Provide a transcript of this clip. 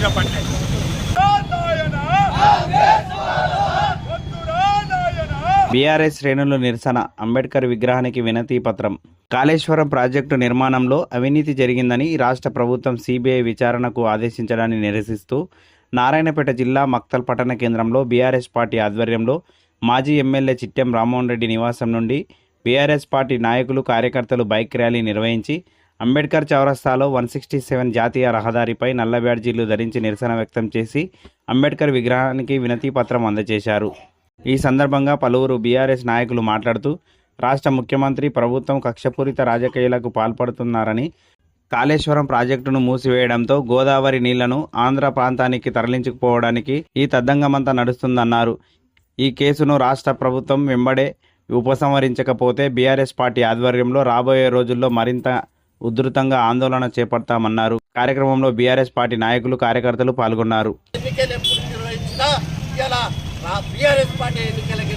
జీవజీల పట్టే బీఆర్ఎస్ శ్రేణులు నిరసన అంబేద్కర్ విగ్రహానికి వినతి పత్రం. కాళేశ్వరం ప్రాజెక్టు నిర్మాణంలో అవినీతి జరిగిందని రాష్ట్ర ప్రభుత్వం సిబిఐ విచారణకు ఆదేశించడాన్ని నిరసిస్తూ నారాయణపేట జిల్లా మక్తల్ పట్టణ కేంద్రంలో బీఆర్ఎస్ పార్టీ ఆధ్వర్యంలో మాజీ ఎమ్మెల్యే చిట్టెం రామ్మోహన్ రెడ్డి నివాసం నుండి బీఆర్ఎస్ పార్టీ నాయకులు కార్యకర్తలు బైక్ ర్యాలీ నిర్వహించి అంబేద్కర్ చౌరస్తాలో వన్ సిక్స్టీ సెవెన్ జాతీయ రహదారిపై నల్ల బ్యాడ్జీలు ధరించి నిరసన వ్యక్తం చేసి అంబేద్కర్ విగ్రహానికి వినతి పత్రం అందజేశారు. ఈ సందర్భంగా పలువురు బీఆర్ఎస్ నాయకులు మాట్లాడుతూ రాష్ట్ర ముఖ్యమంత్రి ప్రభుత్వం కక్షపూరిత రాజకీయాలకు పాల్పడుతున్నారని కాళేశ్వరం ప్రాజెక్టును మూసివేయడంతో గోదావరి నీళ్ళను ఆంధ్ర ప్రాంతానికి తరలించుకుపోవడానికి ఈ తద్దంగమంతా నడుస్తుందన్నారు. ఈ కేసును రాష్ట్ర ప్రభుత్వం వెంబడే ఉపసంహరించకపోతే బీఆర్ఎస్ పార్టీ ఆధ్వర్యంలో రాబోయే రోజుల్లో మరింత ఉధృతంగా ఆందోళన చేపడతామన్నారు. కార్యక్రమంలో బీఆర్ఎస్ పార్టీ నాయకులు కార్యకర్తలు పాల్గొన్నారు. ఎన్నికలు ఎప్పుడు నిర్వహించినా ఇలా బీఆర్ఎస్ పార్టీ ఎన్నికలకి